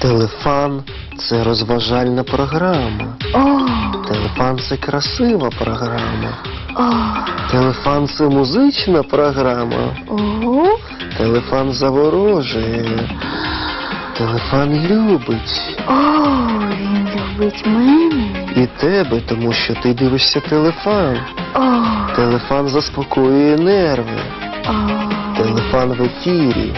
Телефон це розважальна програма. О, Телефон це красива програма. о, Телефон це музична програма. о. Телефон заворожує. Телефон любить. О, він любить мене. І тебе, тому що ти дивишся телефон. О, Телефан заспокоює нерви. о. Телефан в ефірі.